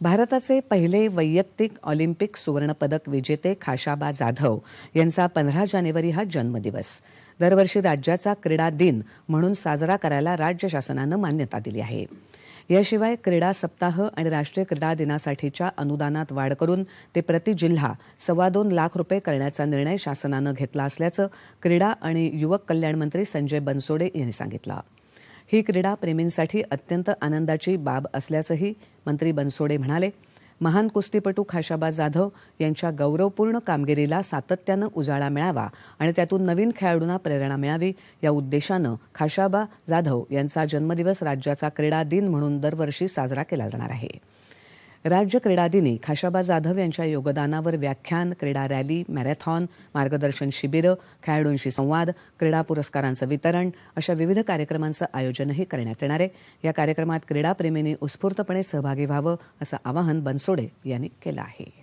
भारताचे पहिले वैयक्तिक ऑलिम्पिक सुवर्णपदक विजेते खाशाबा जाधव यांचा पंधरा जानेवारी हा जन्मदिवस. दरवर्षी राज्याचा क्रीडा दिन म्हणून साजरा करायला राज्य शासनानं मान्यता दिली आहे. याशिवाय क्रीडा सप्ताह आणि राष्ट्रीय क्रीडा दिनासाठीच्या अनुदानात वाढ करून ते प्रति जिल्हा सव्वा दोन लाख रुपये करण्याचा निर्णय शासनानं घेतला असल्याचं क्रीडा आणि युवक कल्याण मंत्री संजय बनसोडे यांनी सांगितलं. ही क्रीडा प्रेमींसाठी अत्यंत आनंदाची बाब असल्याचंही मंत्री बनसोडे म्हणाले. महान कुस्तीपटू खाशाबा जाधव यांच्या गौरवपूर्ण कामगिरीला सातत्यानं उजाळा मिळावा आणि त्यातून नवीन खेळाडूंना प्रेरणा मिळावी या उद्देशानं खाशाबा जाधव यांचा जन्मदिवस राज्याचा क्रीडा दिन म्हणून दरवर्षी साजरा केला जाणार आहे. राज्य क्रीडा दिनी खाशाबा जाधव यांच्या योगदानावर व्याख्यान क्रीडा रॅली मॅरेथॉन मार्गदर्शन शिबिरं खेळाडूंशी संवाद क्रीडा पुरस्कारांचं वितरण अशा विविध कार्यक्रमांचं आयोजनही करण्यात येणार आहे. या कार्यक्रमात क्रीडाप्रेमींनी उत्स्फूर्तपणे सहभागी व्हावं असं आवाहन बनसोडे यांनी केलं आहे.